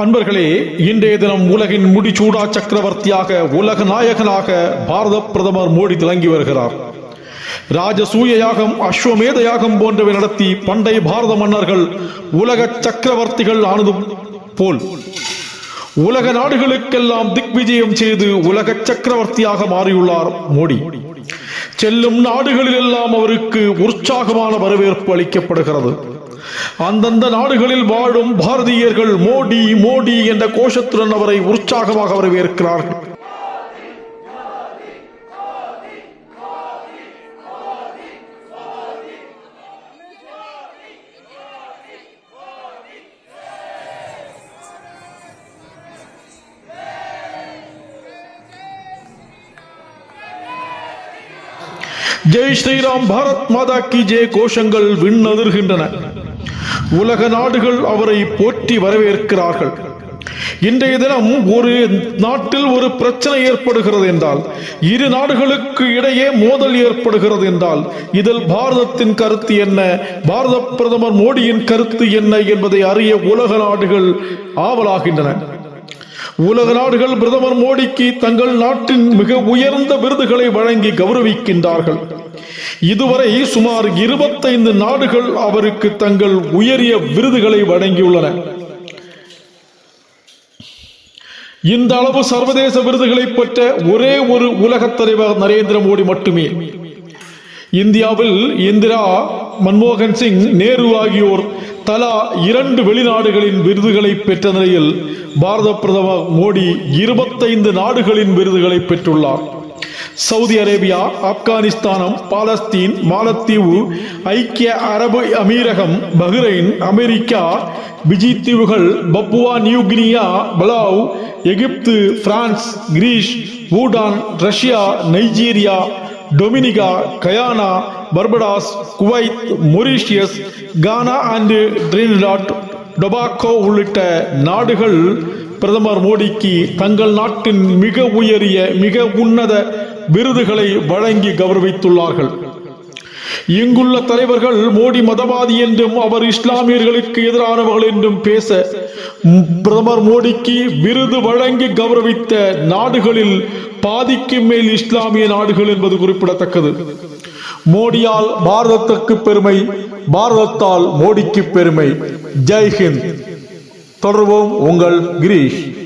அன்பர்களே இன்றைய தினம் உலகின் முடிச்சூடா சக்கரவர்த்தியாக உலக நாயகனாக பாரத பிரதமர் மோடி திளங்கி வருகிறார். ராஜசூய யாகம் அஸ்வமேத யாகம் போன்றவை நடத்தி பண்டைய பாரத மன்னர்கள் உலக சக்கரவர்த்திகள் ஆனது போல். உலக நாடுகளுக்கெல்லாம் திக்விஜயம் செய்து உலக சக்கரவர்த்தியாக மாறியுள்ளார் மோடி. செல்லும் நாடுகளில் எல்லாம் அவருக்கு உற்சாகமான வரவேற்பு அளிக்கப்படுகிறது. அந்தந்த நாடுகளில் வாழும் பாரதியர்கள் மோடி மோடி என்ற கோஷத்துடன் அவரை உற்சாகமாக வரவேற்கிறார்கள் ஜெய் ஸ்ரீராம் பாரத் மாதா கி ஜெய் கோஷங்கள் விண்ணதிர்கின்றன. உலக நாடுகள் அவரை போற்றி வரவேற்கிறார்கள். இன்றைய தினம் ஒரு நாட்டில் ஒரு பிரச்சனை ஏற்படுகிறது என்றால் இரு நாடுகளுக்கு இடையே மோதல் ஏற்படுகிறது என்றால் இதில் பாரதத்தின் கருத்து என்ன பாரத பிரதமர் மோடியின் கருத்து என்ன என்பதை அறிய உலக நாடுகள் ஆவலாகின்றன. உலக நாடுகள் பிரதமர் மோடிக்கு தங்கள் நாட்டின் மிக உயர்ந்த விருதுகளை வழங்கி கௌரவிக்கின்றார்கள். இதுவரை சுமார் இருபத்தைந்து நாடுகள் அவருக்கு தங்கள் உயரிய விருதுகளை வழங்கியுள்ளன. இந்த அளவு சர்வதேச விருதுகளை பெற்ற ஒரே ஒரு உலகத் தலைவர் நரேந்திர மோடி மட்டுமே. இந்தியாவில் இந்திரா மன்மோகன் சிங் நேரு ஆகியோர் தலா இரண்டு வெளிநாடுகளின் விருதுகளை பெற்ற நிலையில் பாரத பிரதமர் மோடி இருபத்தைந்து நாடுகளின் விருதுகளை பெற்றுள்ளார். சவுதி அரேபியா ஆப்கானிஸ்தானம் பாலஸ்தீன் மாலத்தீவு ஐக்கிய அரபு அமீரகம் பஹ்ரைன் அமெரிக்கா பிஜி தீவுகள் Papua New Guinea Palau Egypt France Greece Bhutan Russia Nigeria Dominica Guyana Barbados Kuwait Mauritius Ghana and Trinidad Tobago உள்ளிட்ட நாடுகள் பிரதமர் மோடிக்கு தங்கள் நாட்டின் மிக உயரிய மிக உன்னத விருதுகளை வழங்கி கௌரவித்துள்ளார்கள். இங்குள்ள தலைவர்கள் மோடி மதவாதி என்றும் அவர் இஸ்லாமியர்களுக்கு எதிரானவர்கள் என்றும் பேச பிரதமர் மோடிக்கு விருது வழங்கி கௌரவித்த நாடுகளில் பாதிக்கு மேல் இஸ்லாமிய நாடுகள் என்பது குறிப்பிடத்தக்கது. மோடியால் பாரதத்துக்கு பெருமை பாரதத்தால் மோடிக்கு பெருமை. ஜெய்ஹிந்த் தொடர்வோம் உங்கள் கிரீஷ்.